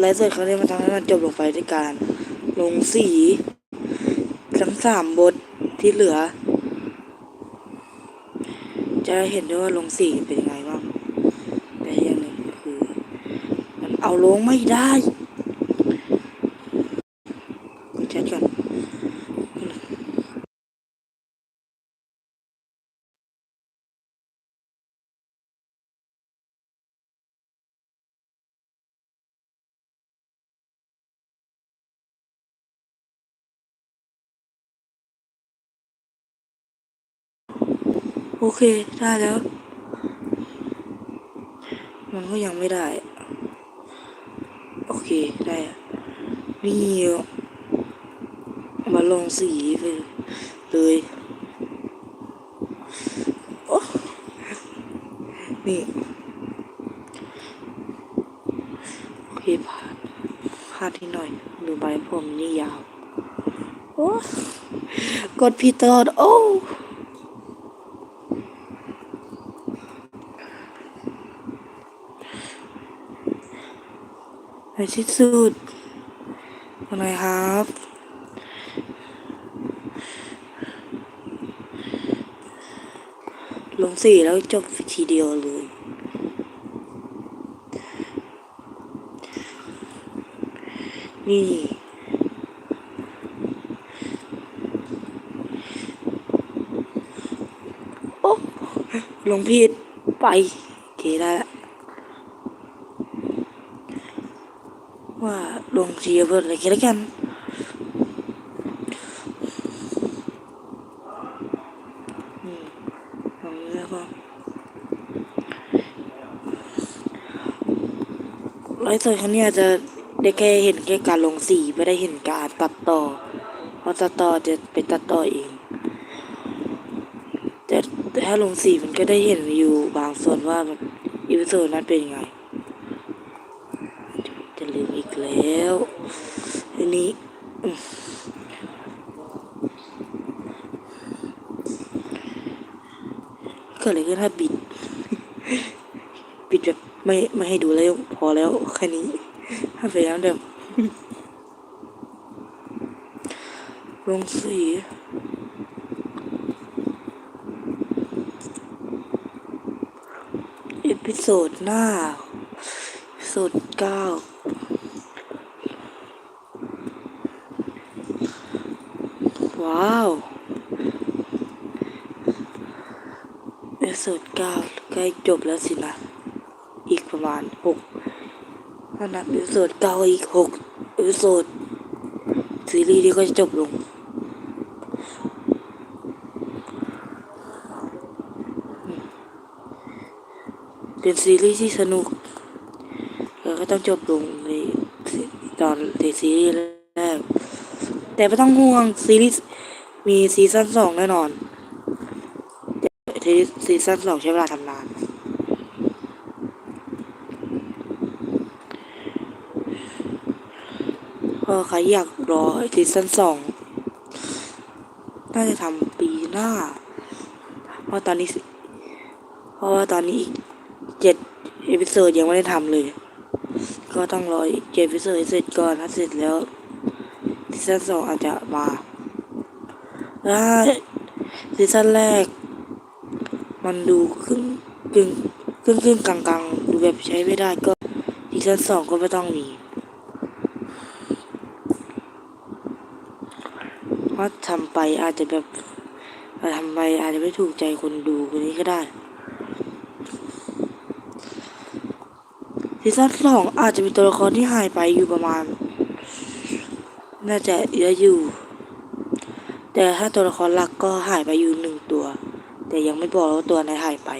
ไลฟ์สดครั้งนี้มันทำให้มันจบลงไปด้วยการลงสีทั้งสามบทที่เหลือ จะเห็นได้ว่าลงสีเป็นยังไงบ้างแต่อย่างหนึ่งคือ มันเอาลงไม่ได้แชทก่อน โอเค ได้แล้ว มันก็ยังไม่ได้ โอเค ได้อะนี่มาลงสีไปเลยโอ้นี่โอเคพลาดพาดที่หน่อยดูใบผมนี่ยาว โอ้ กดผิดตลอด โอ้ ในที่สุดอะไรครับลงสี่แล้วจบทีเดียวเลยนี่ โอ้ ลงผิด ไป โอเคได้ละ ว่า ลงสีเบิร์ดอะไรกันแล้วกันไลฟ์สดครั้งนี้อาจจะได้แค่เห็นแค่การลงสีไม่ได้เห็นการตัดต่อ เพราะตัดต่อจะเป็นตัดต่อเองแต่ถ้าลงสีมันก็ได้เห็นอยู่บางส่วนว่ามันอีพิโซดนั้นเป็นยังไง จะลืมอีกแล้วทีนี้อืมเกิดอถ้าบิดบิดแบบไม่ไม่ให้ดูแล้วพอแล้วแค่นี้ ถ้าพยายามเดิมลงสีเอพิโซดหน้าสุดเก้าว้าว เอพิโซดเก้าใกล้จบแล้วสินะ อีกประมาณหกถ้านับเอพิโซดเก้าอีกหกเอพิโซดซีรีส์นี้ก็จะจบลง เป็นซีรีส์ที่สนุกแล้วก็ต้องจบลงในตอนในซีรีส์แรก แต่ไม่ต้องห่วงซีรีส์มีซีซั่นสองแน่นอน แต่ซีซั่นสองใช้เวลาทำนานก็ใครอยากรอซีซั่นสองน่าจะทำปีหน้า เพราะตอนนี้ เพราะว่าตอนนี้อีกเจ็ดเอพิโซดยังไม่ได้ทำเลย ก็ต้องรออีกเจ็ดเอพิเศษเสร็จก่อนถ้าเสร็จแล้วซีซั่นสองอาจจะมาถ้าซีซั่นแรก มันดูครึ่งกึ่งครึ่งครึ่งกลางกลางดูแบบใช้ไม่ได้ก็ซีซั่นสองก็ไม่ต้องมีเพราะทำไปอาจจะแบบทำไปอาจจะไม่ถูกใจคนดูคนนี้ก็ได้ซีซั่นสองอาจจะมีตัวละครที่หายไปอยู่ประมาณ น่าจะเยอะอยู่ แต่ถ้าตัวละครหลักก็หายไปอยู่หนึ่งตัว แต่ยังไม่บอกว่าตัวไหนหายไป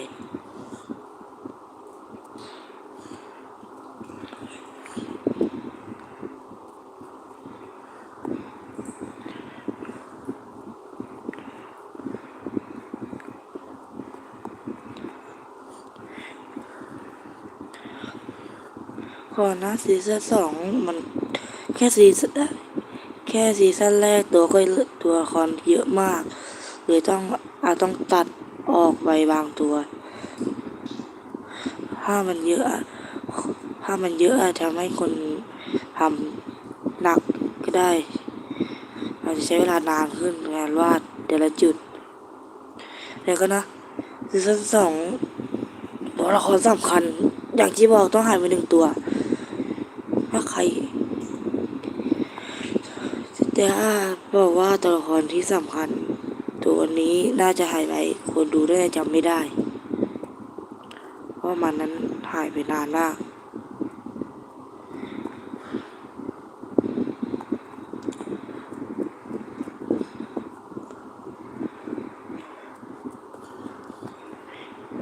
ก่อนนะซีซั่นสองมันแค่ซีซั่นแค่ซีซั่นแรกตัวก็ตัวละครเยอะมากเลยต้องอาจต้องตัด ออกไปบางตัว ถ้ามันเยอะถ้ามันเยอะอาจจะทำให้คนทำหนักก็ได้ อาจจะใช้เวลานานขึ้นในการวาดแต่ละจุดแล้วก็นะซีซั่นสองตัวละครสำคัญ อย่างที่บอกต้องหายไปหนึ่งตัว ถ้าใครแต่บอกว่าตัวละครที่สำคัญ ตัวนี้น่าจะหายไปคนดูได้จำไม่ได้ เพราะมันนั้นหายไปนานมาก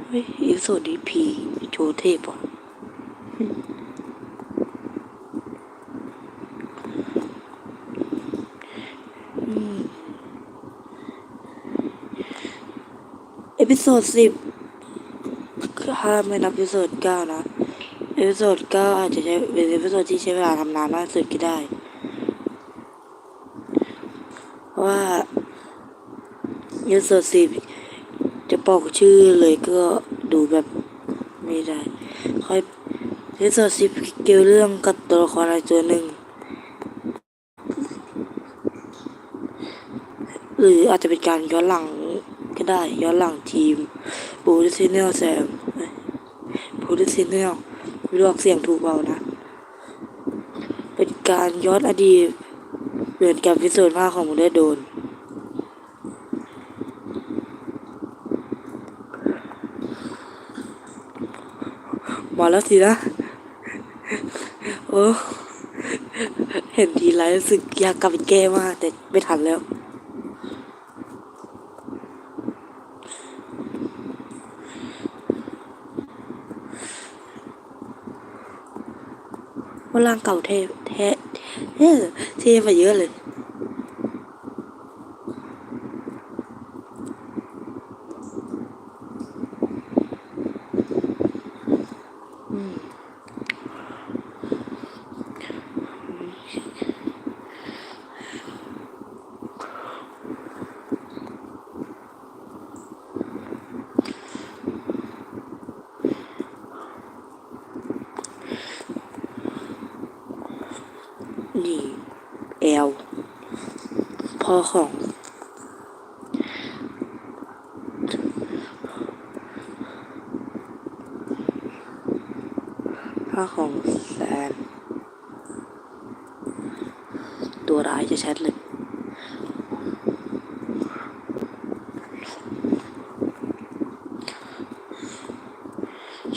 เฮ้ยอีโซดีพีโจเทพอะอืมเอพิ โซดสิบถ้าไม่นับเอพิโซดเก้านะเอพิโซดเก้าอาจจะใช้เป็นเอพิโซดที่ใช้เวลาทำนานมากสุดก็ได้ เพราะว่าเอพิโซดสิบจะบอกชื่อเลยก็ดูแบบไม่ได้ ค่อยเอพิโซดสิบเกี่ยวเรื่องกับตัวละครอะไรตัวหนึ่งหรืออาจจะเป็นการย้อนหลัง ก็ได้ ย้อนหลังทีมบูดิซิเนลแซมบูดิซิเนลไม่รู้อกเสียงถูกเปล่านะ เป็นการย้อนอดีตเหมือนกับพิสูจน์มากของมูเดโดน มาแล้วสินะ โอ้ เห็นทีไรรู้สึกอยากกลับไปแก้มาก แต่ไม่ทันแล้ว พลังเก่าเทพแท้เท่เท่มาเยอะเลย อืมนี่แอลพ่ อของ พ่อของแซนตัวร้ายจะแชทเลย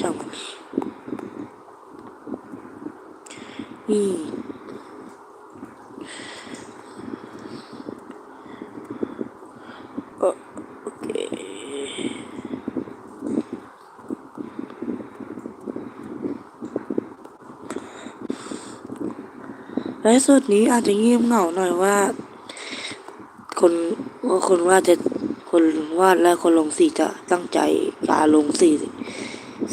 ช่างมันนี่โอโอเค และสุดนี้อาจจะเงียบเหงาหน่อยว่า คนว่าคนว่าจะคนวาดและคนลงสีจะตั้งใจกาลงสี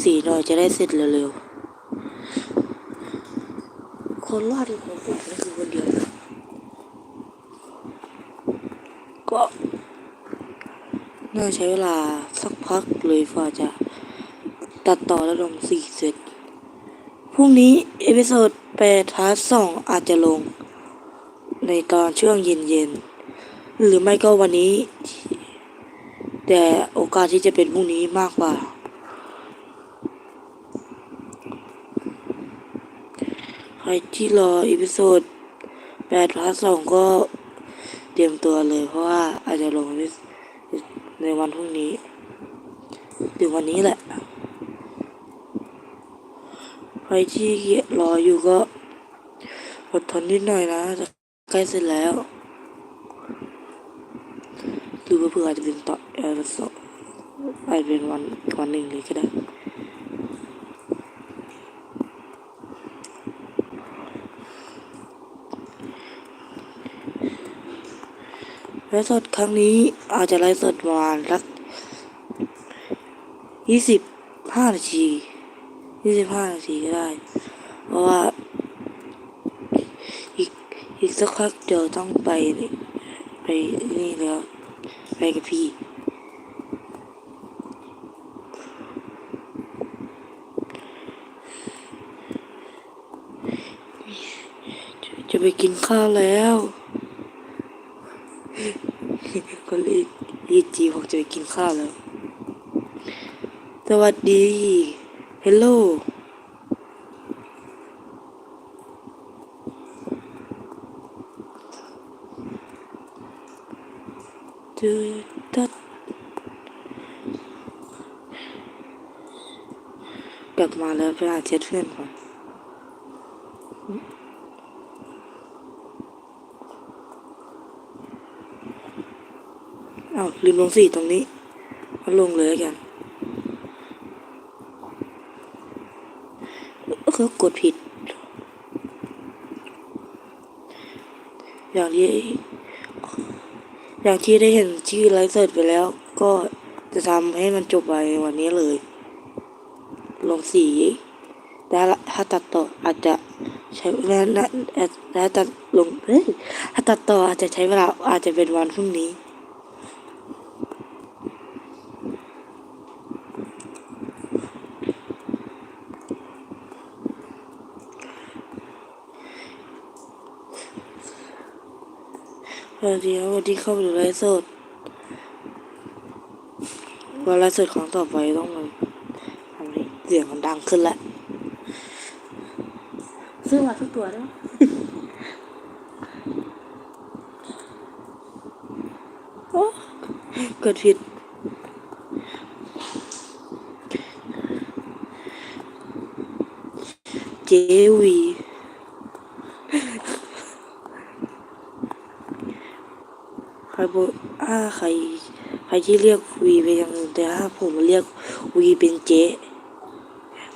สีหน่อยจะได้เสร็จเร็วๆ คนวาดหรือคนสีก็คือคนเดียวนะก็น่าใช้เวลาสักพักเลยกว่าจะตัดต่อและลงสีเสร็จ พรุ่งนี้ เอพิโซดแปดพาร์ทสองอาจจะลง ในตอนช่วงเย็นๆ หรือไม่ก็วันนี้ แต่โอกาสที่จะเป็นพรุ่งนี้มากกว่า ใครที่รออีพิโซดแปดพาร์ทสองก็เตรียมตัวเลยเพราะว่าอาจจะลงในในวันพรุ่งนี้หรือวันนี้แหละ ครที่รออยู่ก็อดทนนิดหน่อยนะจะใกล้เสร็จแล้วหรือว่าเพื่ออาจจะเป็นต่อเออสองอาจจะเป็นวันวันหนึ่งเลยก็ได้ไลฟ์สดครั้งนี้อาจจะไลฟ์สดประมาณสักยี่สิบห้านาที ยี่สิบห้านาทีก็ได้ เพราะว่า อีกอีกสักพักเดี๋ยวต้องไปไปนี่แล้ว ไปกับพี่จะไปกินข้าวแล้วก็รีบรีบจีบอกจะไปกินข้าวแล้ว สวัสดี เฮลโลดูดัดกลับมาแล้วไปหาเช็ดเพื่อนก่อนเอาลืมลงสีตรงนี้เอาลงเลยแล้วกัน เอกดผิด อย่างที่อย่างที่ได้เห็นชื่อไลฟ์สดไปแล้ว ก็จะทำให้มันจบไปวันนี้เลย ลงสีแต่ถ้าตัดต่ออาจจะใช้เวลาและและตัดลงเฮ้ยถ้าตัดต่ออาจจะใช้เวลาอาจจะเป็นวันพรุ่งนี้ วัสดีครับวันที่เข้าไปดูไลฟ์สดวันไลฟ์สดของต่อไปต้องมาทำให้เสียงมันดังขึ้นละซื้อมาทุกตัวแล้วโอ้กดผิดเจวี ใคร บอกอ่าใคร ใครที่เรียกวีเป็นอย่างอื่นแต่ถ้าผมเรียกวีเป็นเจ๊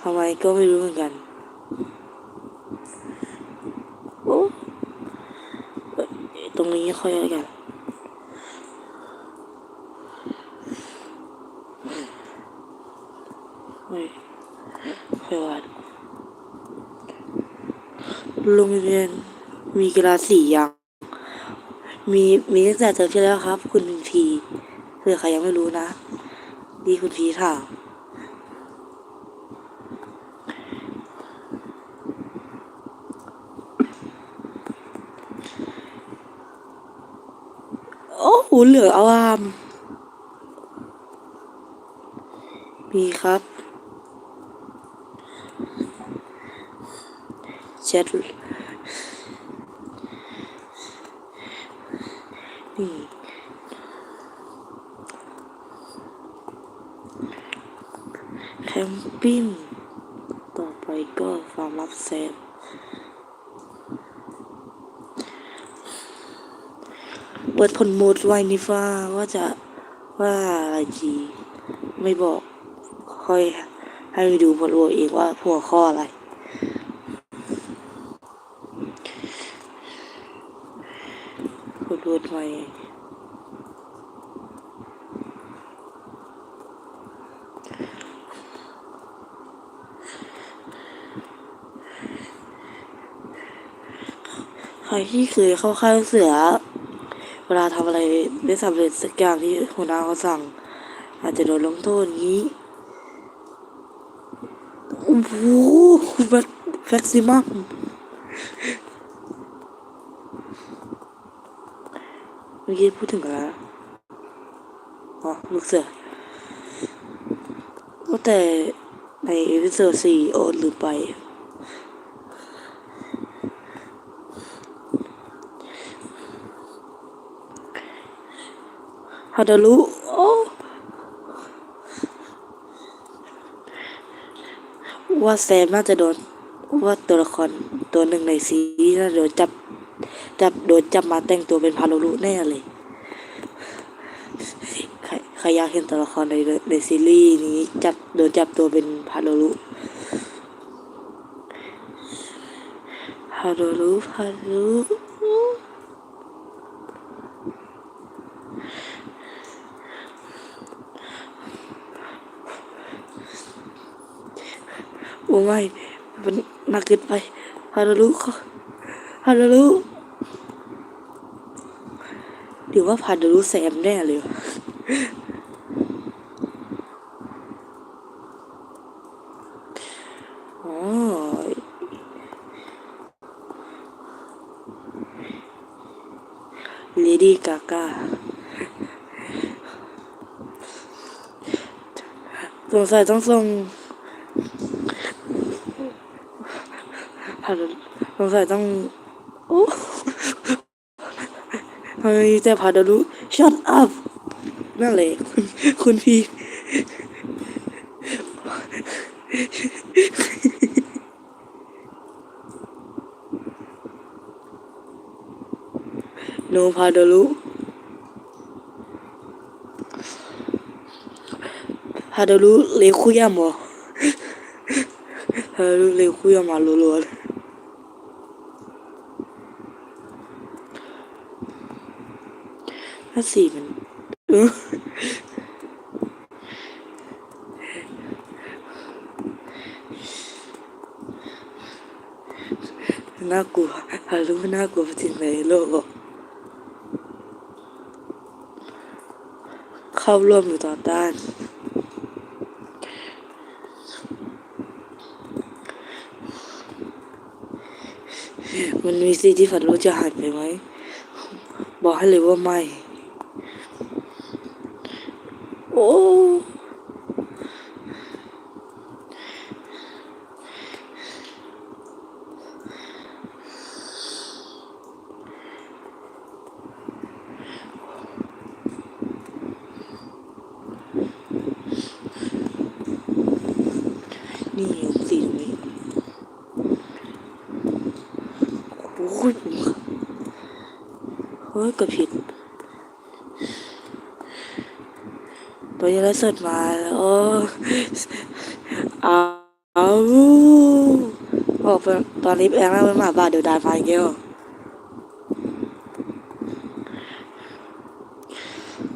ทำไมก็ไม่รู้เหมือนกันโอ้ตรงนี้ค่อยกันไม่ค่อยวาดโรงเรียนมีกีฬาสีอย่าง มีมีตั้งแต่เทอมที่แล้วครับ คุณพีเผื่อใครยังไม่รู้นะดีคุณพีถามโอ้โหเหลือเอาอาม มีครับแชทนี่ แคม ปิ้งต่อไปก็ฟาร์มรับแซมเปิดผลโหมดไวนิฟ้าว่าจะว่าอะไรจีไม่บอก ค่อยให้ดูผลโหวตเองว่าหัวข้ออะไร ผลโหวตไว รที่เคยเข้าค่ายเสือ เวลาทำอะไรไม่สำเร็จสักอย่างที่หัวหน้าเขาสั่ง อาจจะโดนลงโทษงนี้โอ้โหแฟกแฟกซิมัมเมื่อกี้พูดถึงอะไรอ๋อลูกเสือก็แต่ในเอพิโซดสี่โอดลืมไป ฮาดารุโอ้ว่าแซมน่าจะโดนว่าตัวละครตัวหนึ่งในซีรีส์น่าโดนจับจับโดนจับมาแต่งตัวเป็นพาโลรุแน่เลยใครใครอยากเห็นตัวละครในในซีรีส์นี้จับโดนจับตัวเป็นพาโลรุพาโลรุพาโลรุ อ้ไม่มันหนักเกินไปฮารารุเขาฮารารุเดี๋ยวว่าพารารุแซมแน่เลยอ๋อเลดี้กากาสงสัยต้องส่ง ผ่านสงสัยต้องโอ้ทำไมมีแต่พาดารุ shut up นั่นแหละคุณพี่ โนพาดารุพาดารุเลวคุยามเหรอพาดารุเลคุยามาลัวๆเลย ถ้าสี่มันน่ากลัวพารุน่ากลัวจริงในโลกเข้าร่วมหรือต่อต้านมันมีสิ่งที่ฝันรู้จะหายไปไหม บอกให้เลยว่าไม่ โอ้นี่สีตรงนี้โอ้ยเฮ้ยกระผิด วนี้แล้วสดมาแล้วโอ้เอาเอาบอกตอนนี้แองแล้วเป็นหมาบ้าเดี๋ยวดานมาอีกแล้ว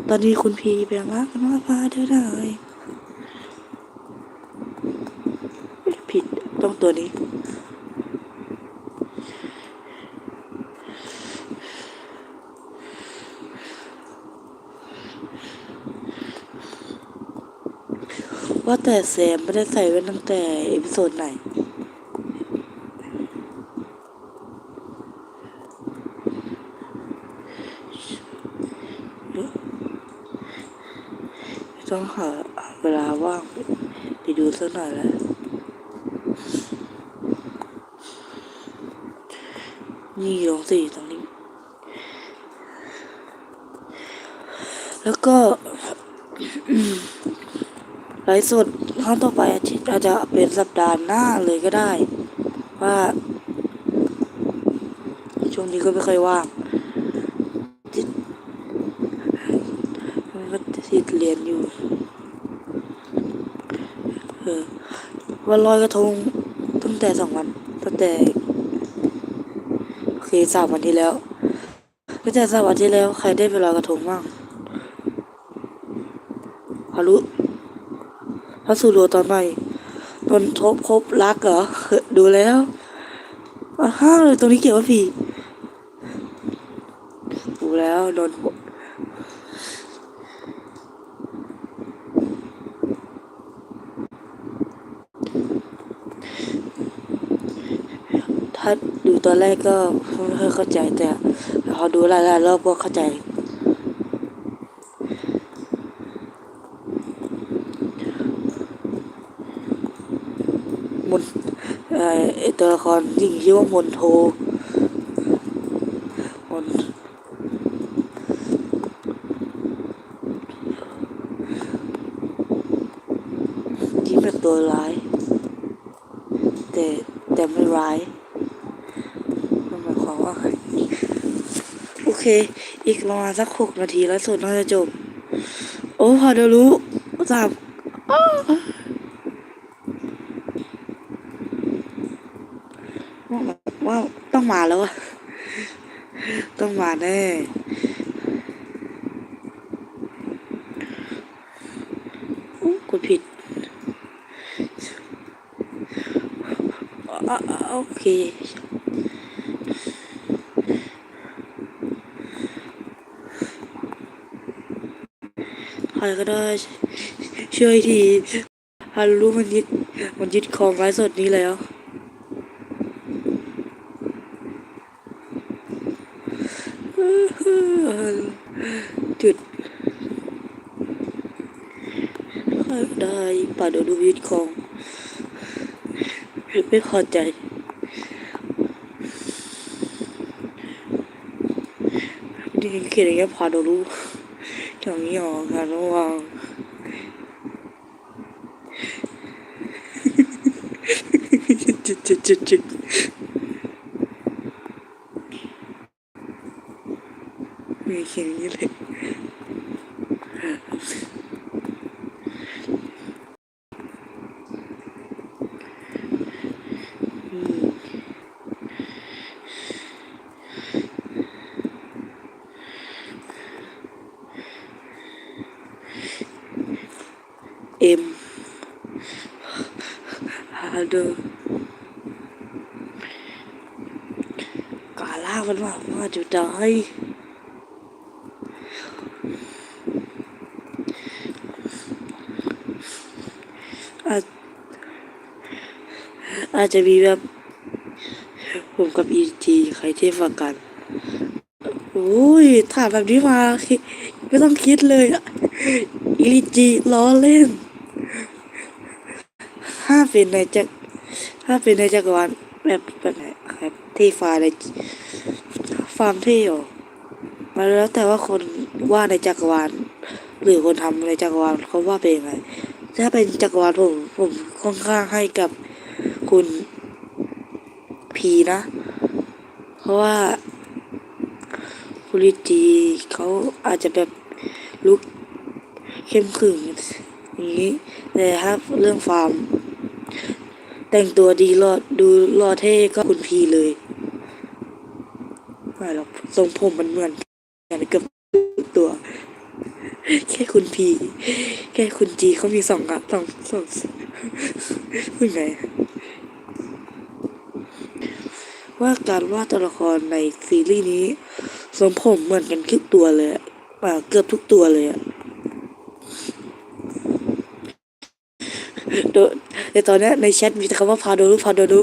ตอนนี้คุณพีแปลงร่างเป็นหมาบ้าเดี๋ยวได้ผิดต้องตัวนี้ ว่าแต่แซมไม่ได้ใส่ไว้ตั้งแต่เอพิโซดไหน ต้องหาเวลาว่างไปดูสักหน่อยแล้วนี่ลองสิตรงนี้ แล้วก็ ไลฟ์สดครั้งต่อไปอาจจะเป็นสัปดาห์หน้าเลยก็ได้ ว่า ช่วงนี้ก็ไม่ค่อยว่างติดก็ติดเรียนอยู่เออวันลอยกระทงตั้งแต่สองวันตั้งแต่โอเคสามวันที่แล้วตั้งแต่สามวันที่แล้ว ใครได้ไปลอยกระทงบ้างฮารุ พระสุรตอนใหม่นนทบครบรักเหรอดูแล้วอ้าวเลยตรงนี้เกี่ยวกับผีดูแล้วนนถ้าดูตอนแรกก็ไม่ค่อยเข้าใจแต่พอดูหลายๆรอบก็เข้าใจ มนเอ่อไอ ตัวละครที่ชื่อว่ามนโทมนที่เป็นตัวร้าย แต่แต่ไม่ร้ายมันหมายความว่าโอเค อีกประมาณสักหกนาทีแล้วสุดน่าจะจบ โอ้พอเดี๋ยวรู้สามอ้าวว่าว่าต้อง มาแล้ว ต้องมาแน่กดผิด โอเคใครก็ได้ช่วยทีฮันรู้มันยึดมันยึดของไร้สดนี้แล้ว เจุดได้ป่าโดดู วิตของไม่พอใจนี่เขียนอย่างเงี้ยพาโดรู้อย่างนี้ออการระวังจุดจุดจุดจุดมีเขียนอย่างนี้เลย เอ็มฮาเดอร์กาล่า จะได้อาจอาจจะมีแบบผมกับอีจีใครเทียบกัน โอ้ยถามแบบนี้มาไม่ต้องคิดเลยอีจีล้อเล่น ถ้าเป็นในจักถ้าเป็นในจักรวาลแบบแบบไหนแบบที่ฟาใน ฟาร์มที่อยู่มาแล้วแต่ว่าคนว่าในจักรวาลหรือคนทำในจักรวาลเขาว่าเป็นยังไงถ้าเป็นจักรวาลผมผมค่อนข้างให้กับคุณพีนะ เพราะว่าคุณลิจีเขาอาจจะแบบลุกเข้มขึงอย่างนี้แต่ถ้าเรื่องฟาร์ม แต่งตัวดีรอดดูรอเท่ก็คุณพีเลย ไม่หรอกทรงผมมันเหมือนกันเกือบทุกตัว แค่คุณพีแค่คุณจีเขามีสองอะสองสองพูดไงว่าการวาดตัวละครในซีรีส์นี้ทรงผมเหมือนกันทุกตัวเลยอะอ่าเกือบทุกตัวเลยอะโดแต่ตอนนี้ในแชทมีแต่คำว่าพาโดรุพาโดรุ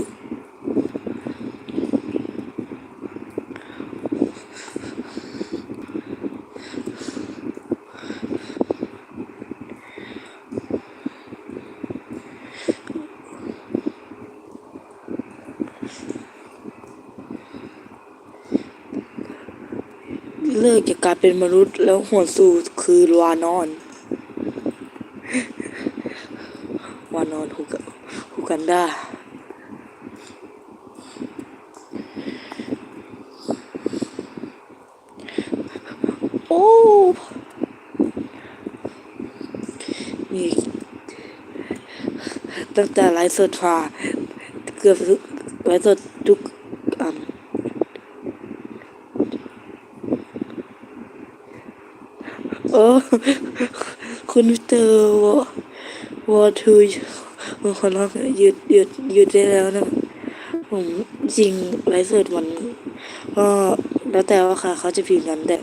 เลิกจากการ เป็นมนุษย์แล้วหัวสู่คือวานอน วานอนฮุกฮุกันดาโอ้นี่ตั้งแต่ไลฟ์สดมาเกือบทุกไลฟ์สดทุกอัน คุณเตอร์วอวอทูขอร้องหยุดหยุดหยุดได้แล้วนะผมจริงไลฟ์สดมันก็แล้วแต่ว่าค่ะ เขาจะพิมพ์กันแต่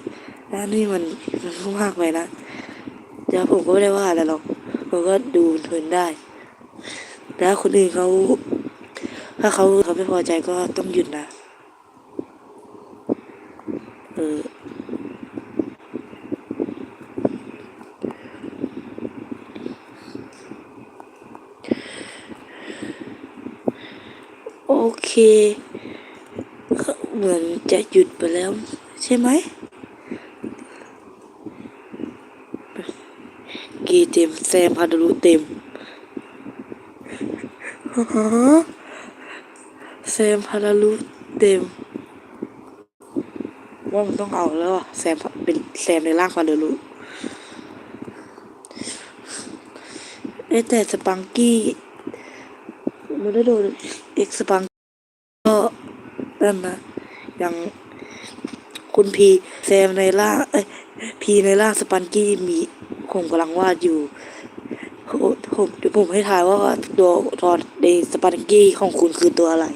อันนี่มันมันมากไปนะแต่ผมก็ไม่ได้ว่าอะไรหรอกผมก็ดูเพลินได้แต่ถ้าคนอื่นเขา ถ้าเขาเขาไม่พอใจก็ต้องหยุดนะ เออ โอ เคเหมือนจะหยุดไปแล้ว ใช่ไหมกีเต็มแซมพาดรุเต็มฮแซมพาดรุเต็มว่ามันต้องเอาแล้วอะแซมเป็นแซมในร่างพาดรุเอ๊ะแต่สปังกี้ไม่ได้โดนเอ็กซ์ปัง นั่นนะอย่างคุณพีแซมในล่างเอ้ยพีในล่างสปันกี้มีผมกำลังวาดอยู่ผมผมเดี๋ยวผมให้ทายว่าตัวตอนในสปันกี้ของคุณคือตัวอะไร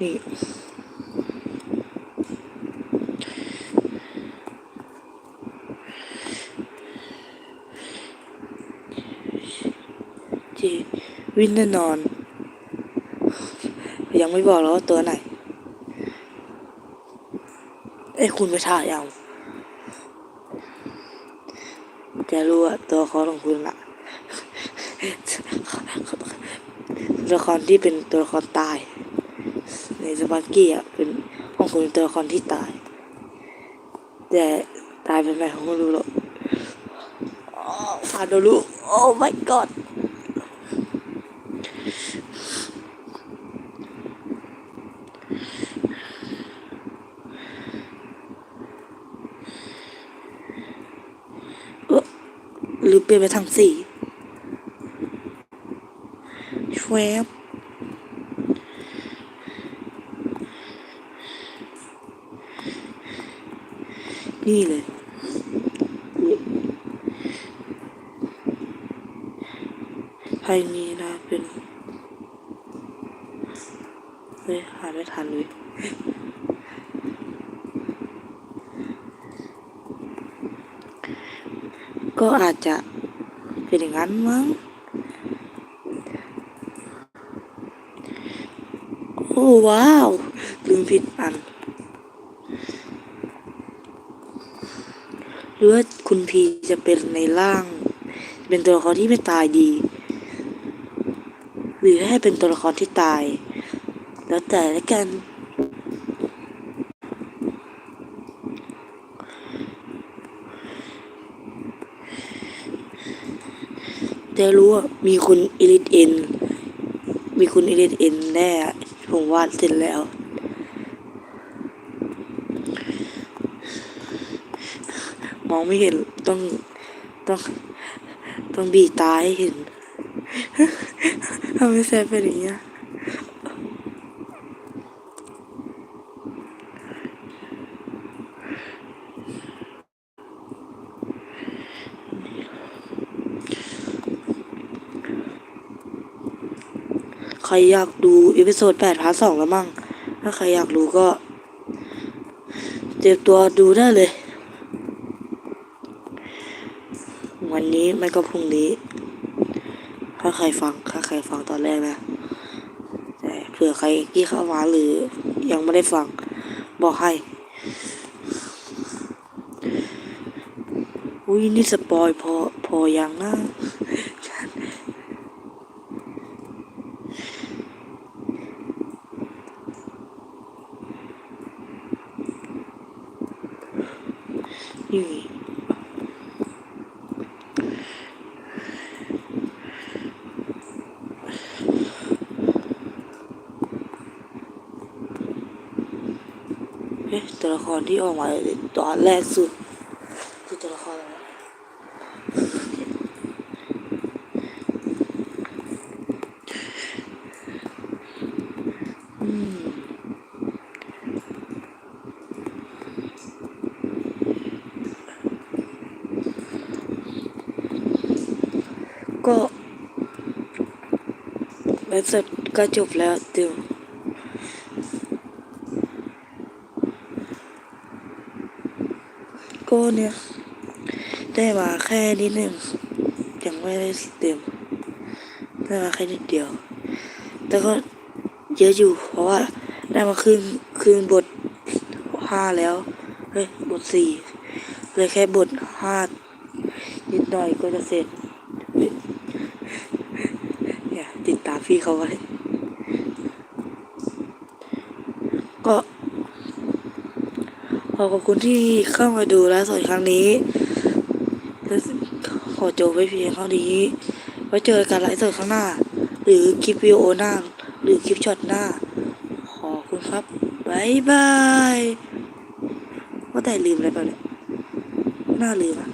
นี่ วินแน่นอน ยังไม่บอกแล้วว่าตัวไหนเอ้คุณไปถ่ายยังจะรู้ว่าตัวละครของคุณละตัวละครที่เป็นตัวละครตาย ในสปาร์กี้อะเป็นของคุณเป็นตัวละครที่ตาย แต่ตายเป็นไงผมไม่รู้หรอกฟาโดรุโอ้ my god เออหรือ เปลี่ยนไปทางสีชวบนี่เลยไพ่นี้นะเป็นเฮ้ยหาไม่ทันเลย ก็อาจจะเป็นอย่างนั้นมั้ง โอ้ว้าว ลืมผิดอัน หรือว่าคุณพีจะเป็นในร่าง เป็นตัวละครที่ไม่ตายดี หรือให้เป็นตัวละครที่ตาย แล้วแต่ละกัน แต่รู้ว่ามีคุณอิลิทเอ็น มีคุณอิลิทเอ็นแน่ผมวาดเสร็จแล้ว มองไม่เห็นต้องต้องต้องบีตาให้เห็นทำไมแซมเป็นอย่างเงี้ย รอยากดูอีพิโซดแปดพาร์ทสองแล้วมั่งถ้าใครอยากรู้ก็ เตรียมตัวดูได้เลย วันนี้ไม่ก็พรุ่งนี้ ถ้าใครฟัง ถ้าใครฟังตอนแรกนะ แต่เผื่อใครที่เข้ามาหรือยังไม่ได้ฟัง บอกให้ อุ้ยนี่สปอยพอพอยังนะ ละครที่ออกมาตอนแรกสุด คือตัวละครอะไรวะอืมก็แบบเสร็จก็จบแล้วเดี๋ยว ก็เนี่ย ได้มาแค่นิดหนึ่งยังไม่ได้เต็มได้มาแค่นิดเดียว แต่ก็เยอะอยู่ เพราะว่าได้มาครึ่งครึ่งบทห้าแล้วเฮ้ยบทสี่เลยแค่บทห้านิดหน่อยก็จะเสร็จเฮ้ยเนี่ยติดตามพี่เขาไว้ ก็ ขอขอบคุณที่เข้ามาดูและสดครั้งนี้และขอจบไว้เพียงเท่านี้ ไว้เจอกันไลฟ์สดข้างหน้า หรือคลิปวิดีโอหน้า หรือคลิปช็อตหน้า ขอบคุณครับบ๊ายบายว่าแต่ลืมอะไรไปเนี่ยน่าลืมอะ